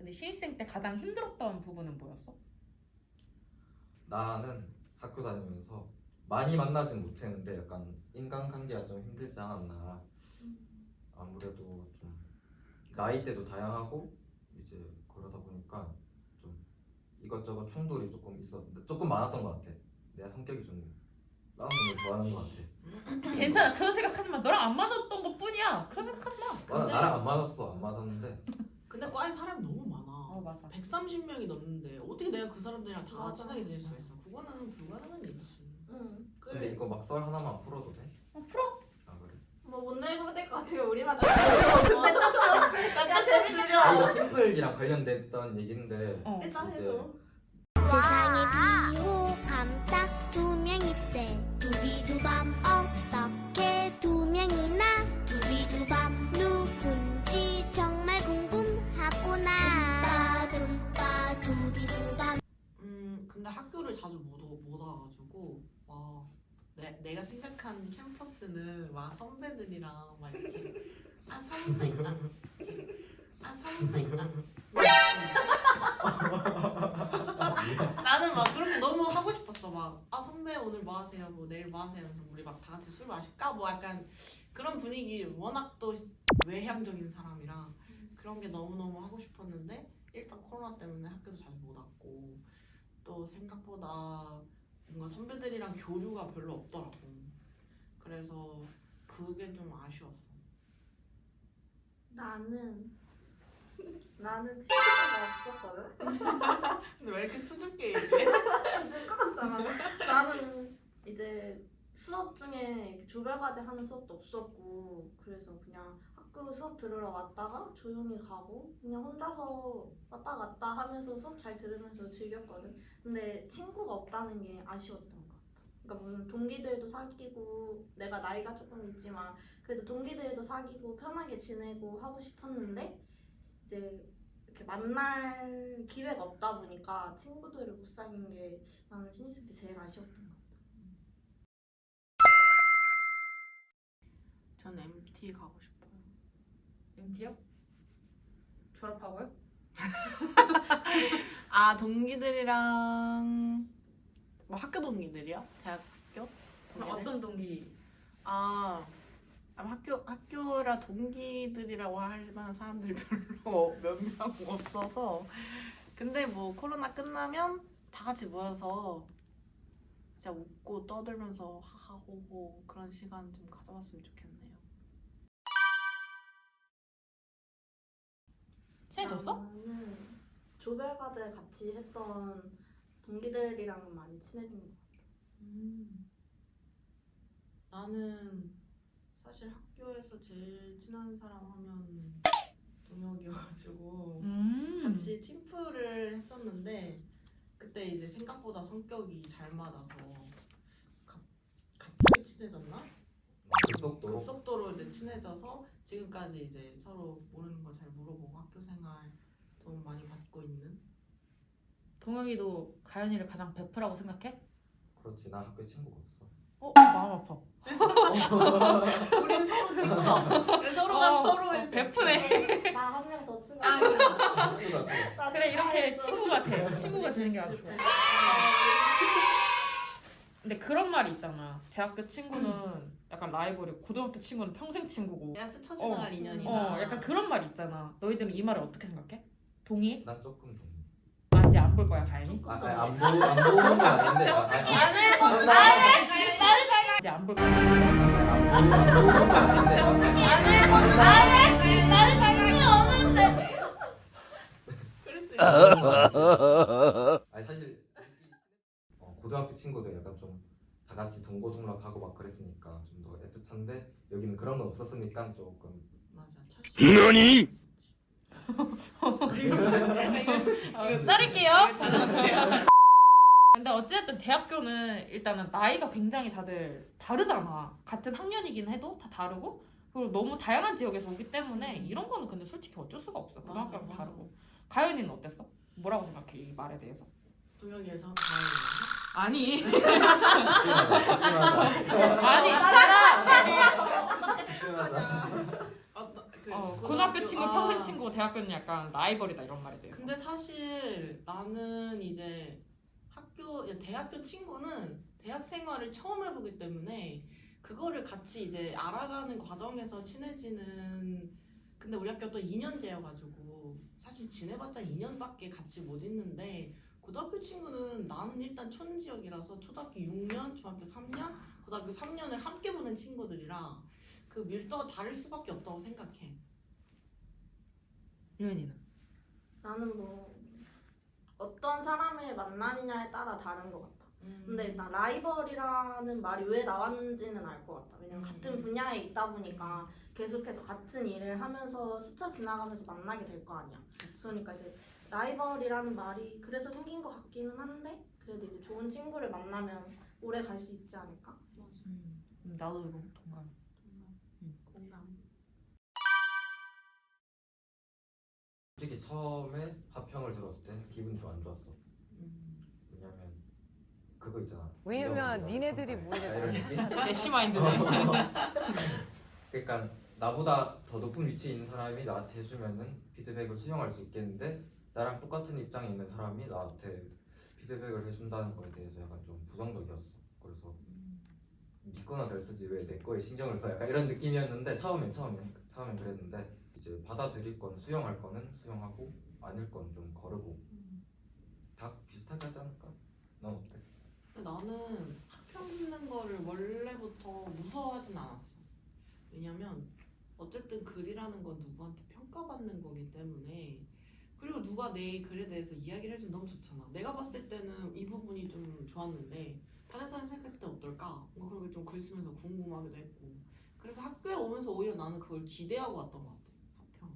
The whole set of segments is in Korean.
근데 신입생 때 가장 힘들었던 부분은 뭐였어? 나는 학교 다니면서 많이 만나진 못했는데 약간 인간관계가 좀 힘들지 않았나. 아무래도 좀 나이대도 다양하고 이제 그러다 보니까 좀 이것저것 충돌이 조금 있었는데 조금 많았던 것 같아. 내가 성격이 좀 싸우는 걸 좋아하는 것 같아. 괜찮아. 그런 생각하지 마. 너랑 안 맞았던 것 뿐이야. 그런 생각하지 마. 근데- 나랑 안 맞았어. 안 맞았는데 근데 과에 사람이 너무 많아. 어 맞아 130명이 넘는데 어떻게 내가 그 사람들이랑 다 맞아. 친하게 지낼 수가 있어? 그거는 불가능한 일이지. 응. 근데 그래. 이거 막 썰 하나만 풀어도 돼? 어 풀어 아 그래? 뭐 못 내고 될것 같아요. 우리만. 근데 약간 아 들어. 이거 팀플이랑 관련됐던 얘기인데 어 일단 이제 해줘. 세상에 비호 감 딱 와가지고 와 내, 내가 생각한 캠퍼스는 막 선배들이랑 막 이렇게 아 사무사니까 아 사무사니까 나는 막거 너무 하고 싶었어. 막 아 선배 오늘 뭐 하세요? 뭐 내일 뭐 하세요? 그래서 우리 막 다 같이 술 마실까? 뭐 약간 그런 분위기 워낙 또 외향적인 사람이라 그런 게 너무너무 하고 싶었는데 일단 코로나 때문에 학교도 자주 못 왔고 또 생각보다 뭔가 선배들이랑 교류가 별로 없더라고 그래서 그게 좀 아쉬웠어 나는 나는 친구가 없었거든. 근데 왜 이렇게 수줍게 얘기해? 똑같잖아. 나는 이제 수업 중에 조별과제 하는 수업도 없었고 그래서 그냥 학교 수업 들으러 왔다가 조용히 가고 그냥 혼자서 왔다 갔다 하면서 수업 잘 들으면서 즐겼거든. 근데 친구가 없다는 게 아쉬웠던 것 같아. 그러니까 물론 동기들도 사귀고 내가 나이가 조금 있지만 그래도 동기들도 사귀고 편하게 지내고 하고 싶었는데 이제 이렇게 만날 기회가 없다 보니까 친구들을 못 사귄 게 나는 신입생 때 제일 아쉬웠던 것 같아. 전 MT 가고 싶어요 MT요? 졸업하고요? 아 동기들이랑 뭐 학교 동기들이요? 대학교? 그럼 동기들? 어떤 동기? 아 아마 학교 학교라 동기들이라고 할 만한 사람들이 별로 몇 명 없어서 근데 뭐 코로나 끝나면 다 같이 모여서 진짜 웃고 떠들면서 하하호호 그런 시간 좀 가져봤으면 좋겠네요. 친해졌어? 나는 조별과제 같이 했던 동기들이랑 많이 친해진 것 같아. 나는 사실 학교에서 제일 친한 사람 하면 동혁이어가지고 음 같이 팀플을 했었는데 그때 이제 생각보다 성격이 잘 맞아서 갑, 갑자기 친해졌나? 급속도로 급속도로 이제 친해져서 지금까지 이제 서로 모르는 거 잘 물어보고 학교 생활 도움 많이 받고 있는? 동혁이도 가연이를 가장 베프라고 생각해? 그렇지 나 학교에 친구가 없어. 어? 마음 아파. 우린 서로 친구가 없어. 서로가 어, 서로의 어, 베프네. 나 한 명 더 추가. 아, 친구가 좋아 그래 이렇게 친구가 돼. 친구가 되는 게 아주 좋아 근데 그런 말이 있잖아. 대학교 친구는 약간 라이벌이 고등학교 친구는 평생 친구고. 야 스쳐 지나갈 어, 인연이다. 어 약간 그런 말이 있잖아. 너희들은 이 말을 어떻게 생각해? 동의해? 난 조금 동의. 아 이제 안 볼 거야 가연이? 아, 아니, 안 보고 안 보는 건 아닌데 아, 아니, 이제 안 볼 거야. 안 보는 건 아닌데. 그럴 수 있어 아니 사실 어, 고등학교 친구들 약간 좀 다 같이 동고동락하고 막 그랬으니까 좀 더 애틋한데 여기는 그런 건 없었으니까 조금. 맞아. 첫 시간 너니? 어, 자를게요. 근데 어쨌든 대학교는 일단은 나이가 굉장히 다들 다르잖아. 같은 학년이긴 해도 다 다르고 그리고 너무 다양한 지역에서 오기 때문에 이런 거는 근데 솔직히 어쩔 수가 없어. 고등학교랑 맞아, 다르고. 가연이는 어땠어? 뭐라고 생각해 이 말에 대해서? 동혁이에서 다행이다 아니. 아니. 어, 고등학교- 고등학교 친구 아. 평생 친구고 대학교는 약간 라이벌이다 이런 말에 대해서. 근데 사실 나는 이제 학교 대학교 친구는 대학 생활을 처음 해보기 때문에 그거를 같이 이제 알아가는 과정에서 친해지는 근데 우리 학교 또 2년제여가지고 사실 지내봤자 2년밖에 같이 못 있는데 고등학교 친구는 나는 일단 촌지역이라서 초등학교 6년, 중학교 3년, 고등학교 3년을 함께 보낸 친구들이라 그 밀도가 다를 수밖에 없다고 생각해. 유현이는 나는 뭐 어떤 사람을 만나느냐에 따라 다른 것 같아. 근데 일단 라이벌이라는 말이 왜 나왔는지는 알 것 같다. 왜냐면 음. 같은 분야에 있다 보니까 계속해서 같은 일을 하면서 스쳐 지나가면서 만나게 될 거 아니야. 그러니까 이제 라이벌이라는 말이 그래서 생긴 것 같기는 한데 그래도 이제 좋은 친구를 만나면 오래 갈 수 있지 않을까? 음, 나도 이거 동감. 공감. 솔직히 처음에 합평을 들었을 때 기분 좀 안 좋았어. 왜냐면 그거 있잖아. 왜냐면 니네들이. 뭐 느낌? 제시 마인드네. 그러니까 나보다 더 높은 위치에 있는 사람이 나한테 해주면은 피드백을 수용할 수 있겠는데 나랑 똑같은 입장에 있는 사람이 나한테 피드백을 해준다는 거에 대해서 약간 좀 부정적이었어. 그래서 네 거나 잘 쓰지 왜 내 거에 신경을 써? 약간 이런 느낌이었는데 처음엔 처음엔 처음엔 그랬는데 이제 받아들일 건 수용할 거는 수용하고 아닐 건 좀 거르고 다 비슷하게 하지 않을까? 넌 어때? 근데 나는 학평 듣는 거를 원래부터 무서워하진 않았어. 왜냐면 어쨌든 글이라는 건 누구한테 평가받는 거기 때문에 그리고 누가 내 글에 대해서 이야기를 해주면 너무 좋잖아. 내가 봤을 때는 이 부분이 좀 좋았는데 다른 사람이 생각했을 때 어떨까? 뭔가 그걸 좀글 쓰면서 궁금하기도 했고 그래서 학교에 오면서 오히려 나는 그걸 기대하고 왔던 것 같아. 학평.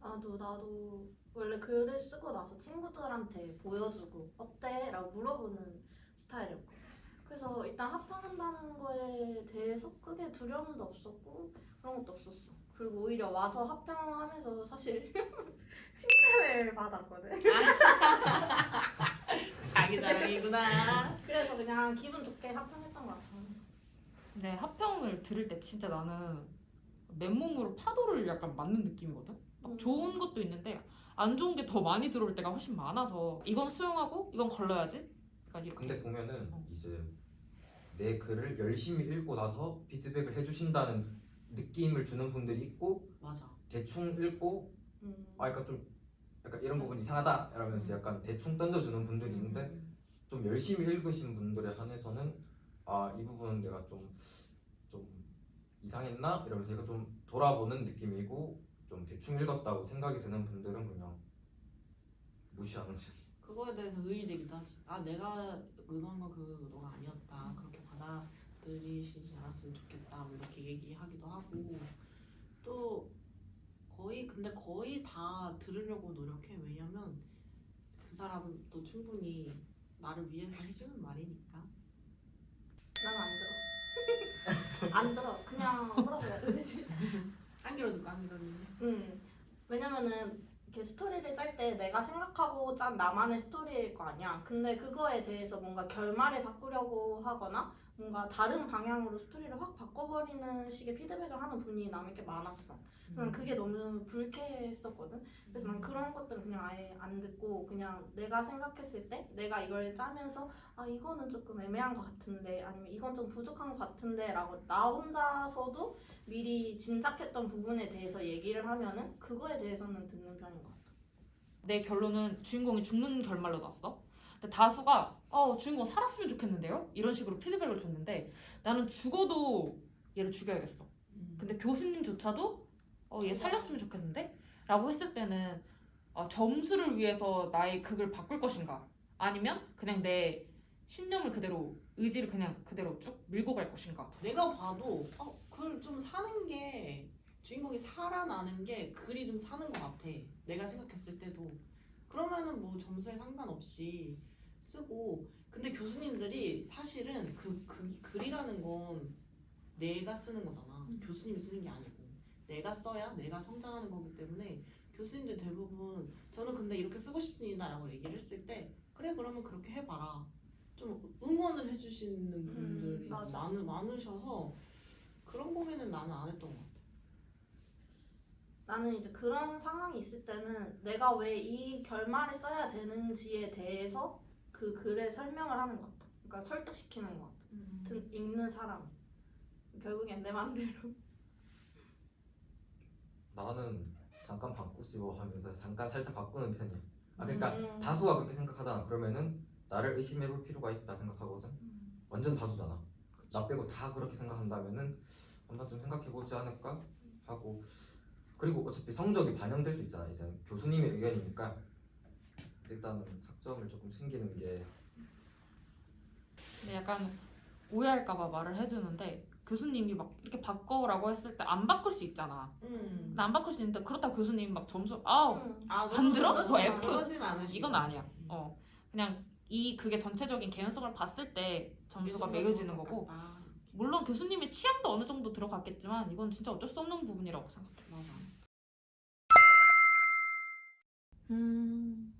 나도 나도 원래 글을 쓰고 나서 친구들한테 보여주고 어때? 라고 물어보는 스타일이었고 그래서 일단 합평한다는 거에 대해서 크게 두려움도 없었고 그런 것도 없었어 그리고 오히려 와서 합평하면서 사실 칭찬을 받았거든 자기 자랑이구나. 그래서 그냥 기분 좋게 합평했던 것 같아 근데 합평을 들을 때 진짜 나는 맨몸으로 파도를 약간 맞는 느낌이거든. 막 음. 좋은 것도 있는데 안 좋은 게 더 많이 들어올 때가 훨씬 많아서 이건 수용하고 이건 걸러야지. 약간 이렇게. 근데 보면은 어. 이제 내 글을 열심히 읽고 나서 피드백을 해주신다는 느낌을 주는 분들이 있고 맞아. 대충 읽고 음. 아 약간 좀 약간 이런 부분 이상하다 이러면서 약간 대충 던져주는 분들이 있는데 음. 좀 열심히 읽으신 분들에 한해서는 아 이 부분은 내가 좀 좀 이상했나 이러면서 약간 좀 돌아보는 느낌이고 좀 대충 읽었다고 생각이 드는 분들은 그냥 무시하는 편. 그거에 대해서 의의제기도 하지. 아 내가 의도한 건그 의도가 아니었다. 그렇게 받아 들이시지 않았으면 좋겠다. 뭐 이렇게 얘기하기도 하고 또 거의 근데 거의 다 들으려고 노력해. 왜냐면 그 사람은 또 충분히 나를 위해서 해주는 말이니까. 난 안 들어 안 들어 그냥 뭐라고 해야 되지? 안 길어도 안 길어도. 음, 왜냐면은 이렇게 스토리를 짤 때 내가 생각하고 짠 나만의 스토리일 거 아니야. 근데 그거에 대해서 뭔가 결말을 바꾸려고 하거나 뭔가 다른 방향으로 스토리를 확 바꿔버리는 식의 피드백을 하는 분이 남에게 많았어. 난 그게 너무 불쾌했었거든. 그래서 난 그런 것들은 그냥 아예 안 듣고 그냥 내가 생각했을 때 내가 이걸 짜면서 아 이거는 조금 애매한 것 같은데 아니면 이건 좀 부족한 것 같은데라고 나 혼자서도 미리 짐작했던 부분에 대해서 얘기를 하면은 그거에 대해서는 듣는 편인 것 같아. 내 결론은 주인공이 죽는 결말로 났어. 근데 다수가 어 주인공 살았으면 좋겠는데요? 이런 식으로 피드백을 줬는데 나는 죽어도 얘를 죽여야겠어. 근데 교수님조차도 어, 얘 살렸으면 좋겠는데? 라고 했을 때는 어, 점수를 위해서 나의 극을 바꿀 것인가? 아니면 그냥 내 신념을 그대로 의지를 그냥 그대로 쭉 밀고 갈 것인가? 내가 봐도 어, 그걸 좀 사는 게 주인공이 살아나는 게 글이 좀 사는 것 같아. 내가 생각했을 때도 그러면은 뭐 점수에 상관없이 쓰고 근데 교수님들이 사실은 그, 그 글이라는 건 내가 쓰는 거잖아. 교수님이 쓰는 게 아니고 내가 써야 내가 성장하는 거기 때문에 교수님들 대부분 저는 근데 이렇게 쓰고 싶습니다라고 얘기를 했을 때 그래 그러면 그렇게 해봐라. 좀 응원을 해주시는 분들이 맞아. 많으, 많으셔서 그런 거면은 나는 안 했던 것 같아. 나는 이제 그런 상황이 있을 때는 내가 왜 이 결말을 써야 되는지에 대해서 그 글에 설명을 하는 것 같아. 그러니까 설득시키는 것 같아. 든- 읽는 사람. 결국엔 내 맘대로. 나는 잠깐 바꾸시고 하면서 잠깐 살짝 바꾸는 편이야. 아 그러니까 음. 다수가 그렇게 생각하잖아. 그러면은 나를 의심해볼 필요가 있다 생각하거든. 완전 다수잖아. 나 빼고 다 그렇게 생각한다면은 한 번쯤 생각해보지 않을까 하고 그리고 어차피 성적이 반영될 수 있잖아. 이제 교수님의 의견이니까 일단은 학점을 조금 챙기는 게 근데 약간 오해할까봐 말을 해주는데 교수님이 막 이렇게 바꿔라고 했을 때 안 바꿀 수 있잖아. 음. 나 안 바꿀 수 있는데 그렇다 교수님 막 점수 아우 음. 아, 안 들어? 뭐 않- F? 이건 아니야. 어 그냥 이 그게 전체적인 개연성을 봤을 때 점수가 매겨지는 거고 같다. 물론 교수님의 취향도 어느 정도 들어갔겠지만 이건 진짜 어쩔 수 없는 부분이라고 생각해. 맞아. 음,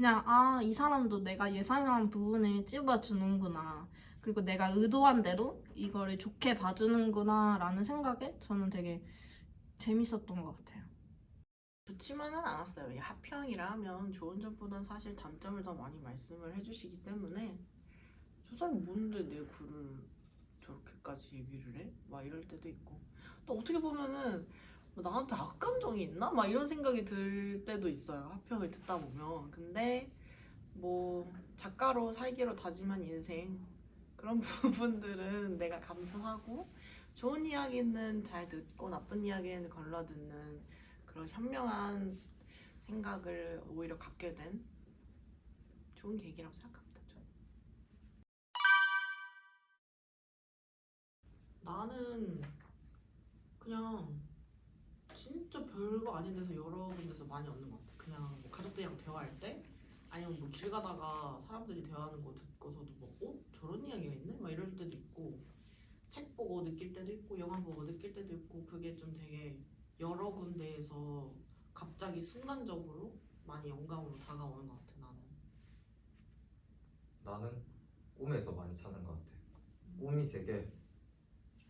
그냥 아, 이 사람도 내가 예상한 부분을 찝어주는구나. 그리고 내가 의도한 대로 이거를 좋게 봐주는구나 라는 생각에 저는 되게 재밌었던 것 같아요. 좋지만은 않았어요. 하면 좋은 점보단 사실 단점을 더 많이 말씀을 해주시기 때문에 저 사람 뭔데 내 글을 저렇게까지 얘기를 해? 막 이럴 때도 있고 또 어떻게 보면은 뭐 나한테 악감정이 있나? 막 이런 생각이 들 때도 있어요. 하평을 듣다 보면 근데 뭐 작가로 살기로 다짐한 인생 그런 부분들은 내가 감수하고 좋은 이야기는 잘 듣고 나쁜 이야기는 걸러 듣는 그런 현명한 생각을 오히려 갖게 된 좋은 계기라고 생각합니다. 저는. 나는 그냥 진짜 별거 아닌 데서 여러 군데서 많이 얻는 것 같아. 그냥 뭐 가족들이랑 대화할 때 아니면 뭐 길 가다가 사람들이 대화하는 거 듣고서도 뭐 어? 저런 이야기가 있네? 막 이럴 때도 있고 책 보고 느낄 때도 있고 영화 보고 느낄 때도 있고 그게 좀 되게 여러 군데에서 갑자기 순간적으로 많이 영감으로 다가오는 것 같아 나는. 나는 꿈에서 많이 찾는 것 같아. 꿈이 되게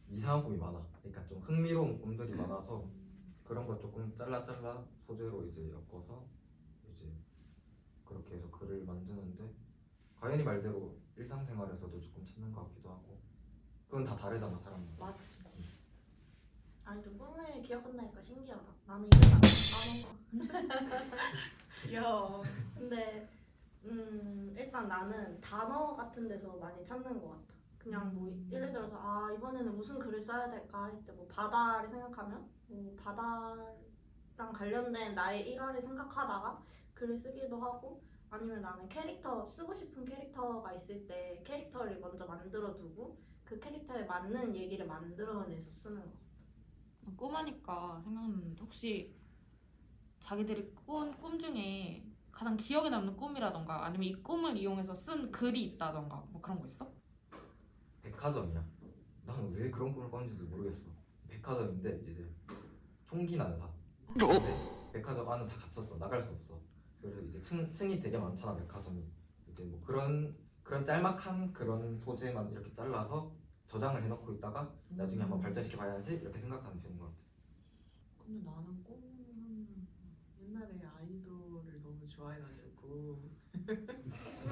이상한 꿈이 많아. 그러니까 좀 흥미로운 꿈들이 많아서 그런 거 조금 잘라 잘라 소재로 이제 엮어서 이제 그렇게 해서 글을 만드는데 과연이 말대로 일상생활에서도 조금 찾는 것 같기도 하고 그건 다 다르잖아 사람마다. 맞지. 아니, 좀 꿈을 기억한다니까 신기하다. 나는 이거 까먹어. 귀여워. 근데 음, 일단 나는 단어 같은 데서 많이 찾는 것 같아. 그냥 뭐 음. 예를 들어서 아 이번에는 무슨 글을 써야 될까 할 때 뭐 바다를 생각하면 뭐 바다랑 관련된 나의 일화를 생각하다가 글을 쓰기도 하고 아니면 나는 캐릭터 쓰고 싶은 캐릭터가 있을 때 캐릭터를 먼저 만들어 두고 그 캐릭터에 맞는 얘기를 만들어내서 쓰는 거. 꿈하니까 생각났는데 혹시 자기들이 꾼 꿈 중에 가장 기억에 남는 꿈이라던가 아니면 이 꿈을 이용해서 쓴 글이 있다던가 뭐 그런 거 있어? 백화점이야. 나는 왜 그런 꿈을 꿨는지도 모르겠어. 백화점인데 이제 총기 난사. 근데 백화점 안은 다 갇혔어. 나갈 수 없어. 그래서 이제 층, 층이 되게 많잖아 백화점이. 이제 뭐 그런 그런 짤막한 그런 소재만 이렇게 잘라서 저장을 해놓고 있다가 나중에 한번 발전시켜 봐야지 이렇게 생각하는 편인 것 같아. 근데 나는 꿈은 옛날에 아이돌을 너무 좋아해가지고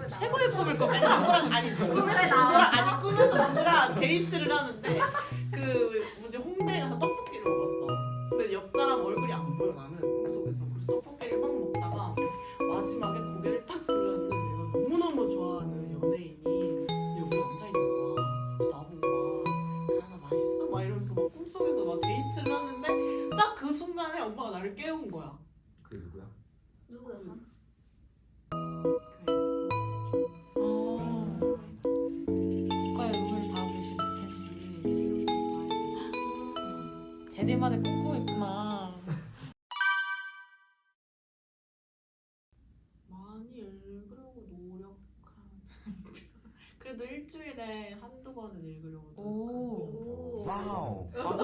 최고의 꿈일 것 아니 같아. 누구랑 아니 꿈에서 누구랑 아니 꿈에서 누구랑 데이트를 하는데 그 뭐지 홍대 가서 떡볶이를 먹었어. 근데 옆 사람 얼굴이 안 보여 나는 꿈속에서 그래서 떡볶이를 막 먹다가 마지막에 고개를 딱 돌렸는데 내가 너무 너무 좋아하는 연예인이 여기 앉아 있는 거야. 그래서 나보고 막 하나 맛있어 막 이러면서 막 꿈속에서 막 데이트를 하는데 딱 그 순간에 엄마가 나를 깨운 거야. 그게 누구야? 누구였어?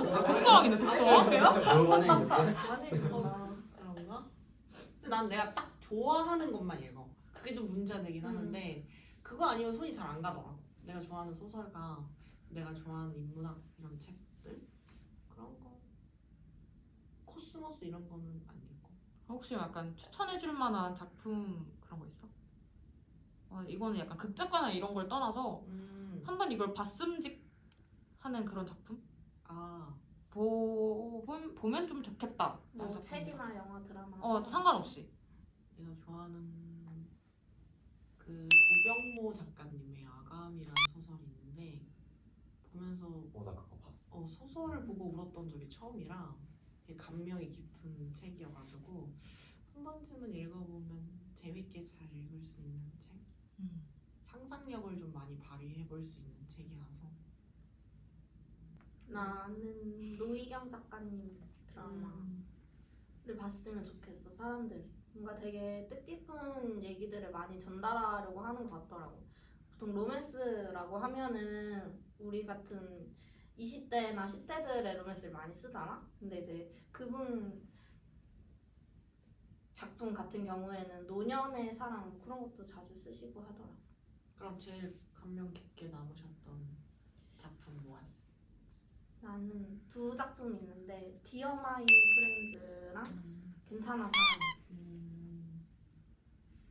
특성이네 특성. 너무 많이 읽는데? 많이 읽었나? 그런가? 근데 난 내가 딱 좋아하는 것만 읽어 그게 좀 문제가 되긴 음. 하는데 그거 아니면 손이 잘 안 가더라고 내가 좋아하는 소설가 내가 좋아하는 인문학 이런 책들 그런 거 코스모스 이런 거는 안 읽고. 혹시 약간 추천해줄 만한 작품 그런 거 있어? 어, 이거는 약간 극작가나 이런 걸 떠나서 음. 한번 이걸 봤음직 하는 그런 작품? 아 보, 보면 좀 좋겠다. 뭐. 책이나 영화 드라마 어 상관없이. 내가 좋아하는 그 구병모 작가님의 아감이라는 소설이 있는데 보면서 어, 나 그거 봤어. 어, 소설을 보고 울었던 적이 처음이라 되게 감명이 깊은 책이어가지고 한 번쯤은 읽어보면 재밌게 잘 읽을 수 있는 책. 음. 상상력을 좀 많이 발휘해 볼 수 있는 책이라서. 나는 노희경 작가님 드라마를 음. 봤으면 좋겠어 사람들이 뭔가 되게 뜻깊은 얘기들을 많이 전달하려고 하는 것 같더라고 보통 로맨스라고 하면은 우리 같은 20대나 10대들의 로맨스를 많이 쓰잖아 근데 이제 그분 작품 같은 경우에는 노년의 사랑 뭐 그런 것도 자주 쓰시고 하더라고 그럼 제일 감명 깊게 남으셨던 작품 뭐였어? 나는 두 작품이 있는데 디어 마이 프렌즈랑 괜찮아 사랑 음,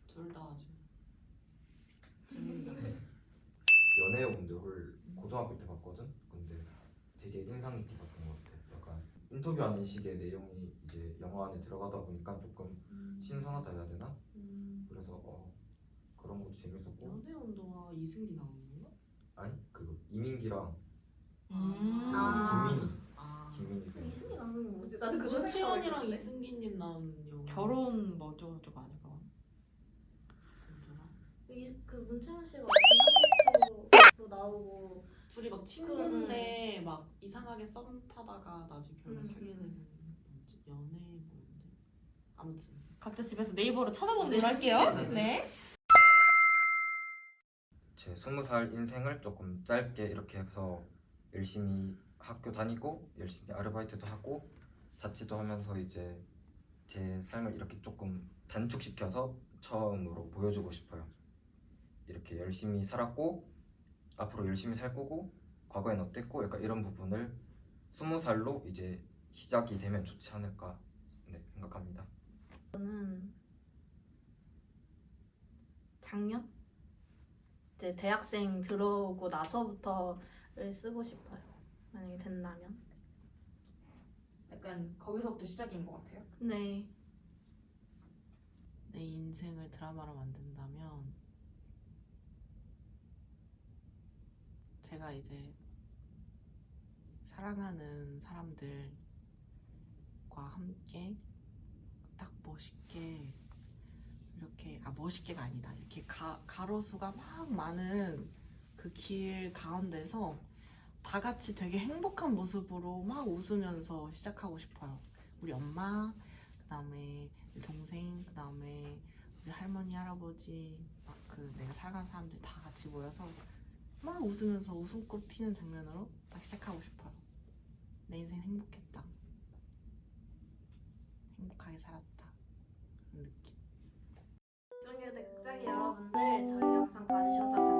둘다 아주 재밌는. 연애의 온도를 고등학교 때 봤거든. 근데 되게 인상 깊게 봤던 것 같아. 약간 인터뷰하는 식의 내용이 이제 영화 안에 들어가다 보니까 조금 신선하다 해야 되나? 음, 그래서 어, 그런 것도 재밌었고 연애 온도와 이승기 나오는 건가? 아니 그 이민기랑 음. 아. 김민희 아. 김민희 배우. 이승기 나오는 거 뭐지? 나도 그거 문채원이랑 생각했는데. 이승기님 나오는 영화. 결혼 저거 아니고. 뭐더라? 이- 그 문채원 씨가 기사로 나오고 둘이 막 친구인데 막 이상하게 썸 타다가 나중에 결국 음. 사귀는 뭐지? 연애 뭐인데 아무튼 각자 집에서 네이버로 찾아보는 네. 걸로 할게요. 네. 제 스무 살 인생을 조금 짧게 이렇게 해서 열심히 학교 다니고 열심히 아르바이트도 하고 자취도 하면서 이제 제 삶을 이렇게 조금 단축시켜서 처음으로 보여주고 싶어요. 이렇게 열심히 살았고 앞으로 열심히 살 거고 과거엔 어땠고 약간 이런 부분을 스무 살로 이제 시작이 되면 좋지 않을까 네, 생각합니다. 작년 이제 대학생 들어오고 나서부터 를 쓰고 싶어요. 만약에 된다면. 약간 거기서부터 시작인 것 같아요. 네. 내 인생을 드라마로 만든다면 제가 이제 사랑하는 사람들과 함께 딱 멋있게 이렇게 아 멋있게가 아니다 이렇게 가, 가로수가 막 많은 그 길 가운데서 다 같이 되게 행복한 모습으로 막 웃으면서 시작하고 싶어요. 우리 엄마, 그 다음에 동생, 그 다음에 우리 할머니, 할아버지, 막 그 내가 살아간 사람들 다 같이 모여서 막 웃으면서 웃음꽃 피는 장면으로 딱 시작하고 싶어요. 내 인생 행복했다. 행복하게 살았다. 그 느낌. 정유대 극장의 여러분들 저희 영상 봐주셔서 감사합니다.